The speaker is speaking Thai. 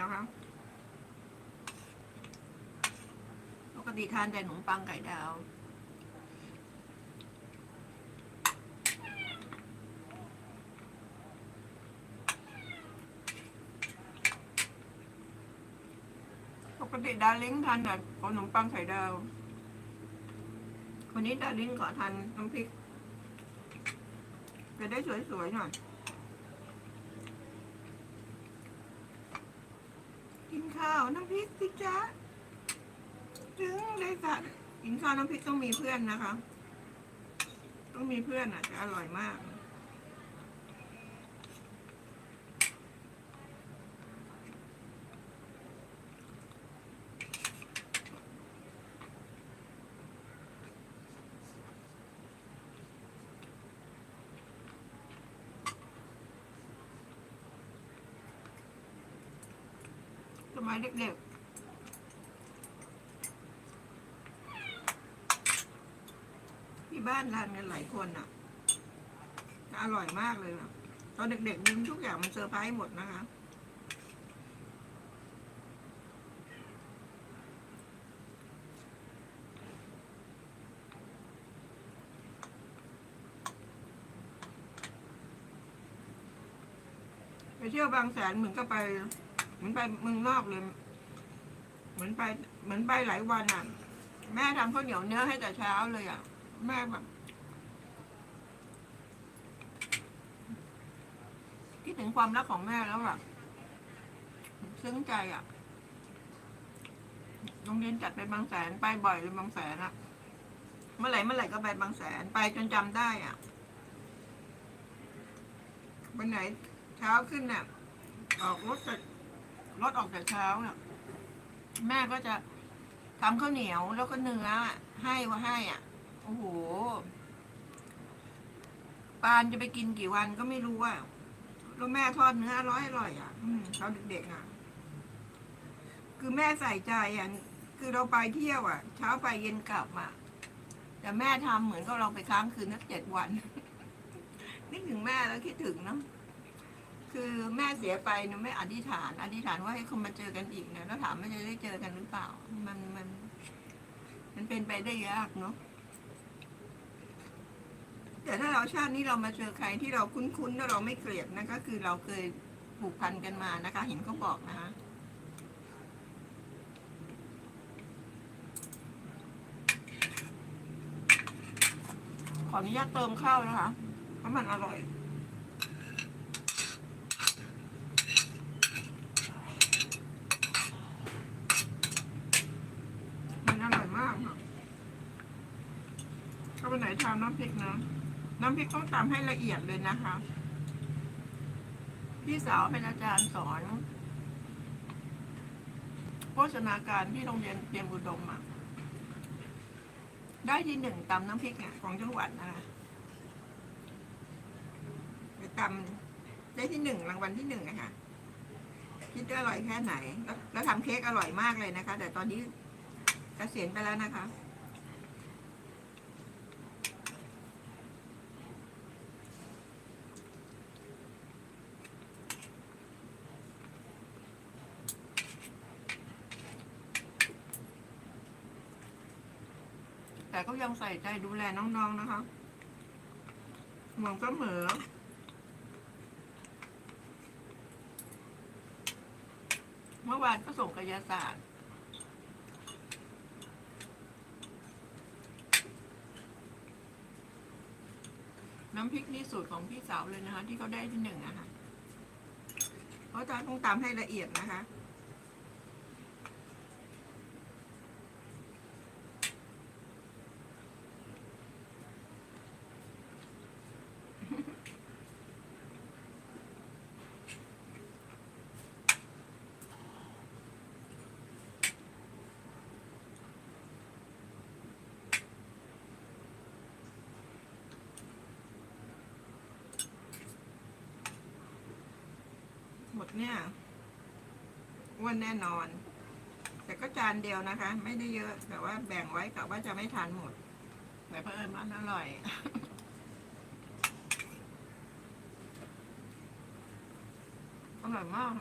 นะคะ ปกติทานแต่ขนมปังไก่ดาว ปกติดาริ่งทานแต่ขนมปังไข่ดาววันนี้ดาริ่งขอทานน้ำพริก จะได้สวยๆหน่อย กิน ข้าวน้ำพริกสิจ๊ะถึงเลยค่ะกินข้าวน้ำพริกต้องมีเพื่อนนะคะ ต้องมีเพื่อนอะจะอร่อยมาก ส มัยเด็กๆที่บ้านทานกันหลายคนอะ อร่อยมากเลยอะตอนเด็กๆนี่ทุกอย่างมันเซอร์ไพรส์หมดนะคะไปเที่ยวบางแสนเหมือนก็ไป เหมือนไปเมืองนอกเลย เหมือนไป เหมือนไปหลายวันอะ แม่ทำข้าวเหนียวเนื้อให้แต่เช้าเลยอะ แม่แบบคิดถึงความรักของแม่แล้วแบบซึ้งใจอะโรงเรียนจัดไปบางแสนไปบ่อยเลยบางแสนอะ เมื่อไหร่เมื่อไหร่ก็ไปบางแสนไปจนจำได้อะวันไหนเช้าขึ้นน่ะออกรถจาก รถออกแต่เช้าน่ะแม่ก็จะทำข้าวเหนียวแล้วก็เนื้อให้ว่าให้อะโอ้โหปานจะไปกินกี่วันก็ไม่รู้อะแล้วแม่ทอดเนื้ออร่อยอร่อยอะอืมตอนเด็กๆอะ คือแม่ใส่ใจอะคือเราไปเที่ยวอะ เช้าไปเย็นกลับอะแต่แม่ทำเหมือนกับเราไปค้างคืนนักเจ็ดวัน นึกถึงแม่แล้วคิดถึงเนาะ คือแม่เสียไปเนี่ยไม่อธิษฐาน อธิษฐานว่าให้คนมาเจอกันอีกเนี่ยแล้วถามว่าจะได้เจอกันหรือเปล่า มันมัน มันเป็นไปได้ยากเนาะแต่ถ้าเราชาตินี้เรามาเจอใครที่เราคุ้นๆแล้วเราไม่เกลียดนั่นก็คือเราเคยผูกพันกันมานะคะ เห็นเขาบอกนะคะขออนุญาตเติมข้าวนะคะเพราะมันอร่อย มันอร่อยมากค่ะ ถ้าวันไหนทำน้ำพริกนะ น้ำพริกต้องตำให้ละเอียดเลยนะคะ พี่สาวเป็นอาจารย์สอนโภชนาการที่โรงเรียนเตรียมอุดมอะ ได้ที่หนึ่งตำน้ำพริกเนี่ยของจังหวัดนะคะไปตำได้ที่หนึ่งรางวัลที่หนึ่งอะค่ะคิดว่าอร่อยแค่ไหนแล้วแล้วทำเค้กอร่อยมากเลยนะคะ แต่ตอนนี้เกษียณไปแล้วนะคะ แต่ก็ยังใส่ใจดูแลน้องๆนะคะห่วงเสมอเมื่อวานก็ส่งกายศาสตร์น้ำพริกนี่สูตรของพี่สาวเลยนะคะ ที่เขาได้ที่หนึ่งนะคะเพราะจะต้องตามให้ละเอียดนะคะ มดเนี่ยอ้วนแน่นอน แต่ก็จานเดียวนะคะ ไม่ได้เยอะแต่ว่าแบ่งไว้กะว่าจะไม่ทานหมดแต่เพิ่มมันอร่อยอร่อยมาก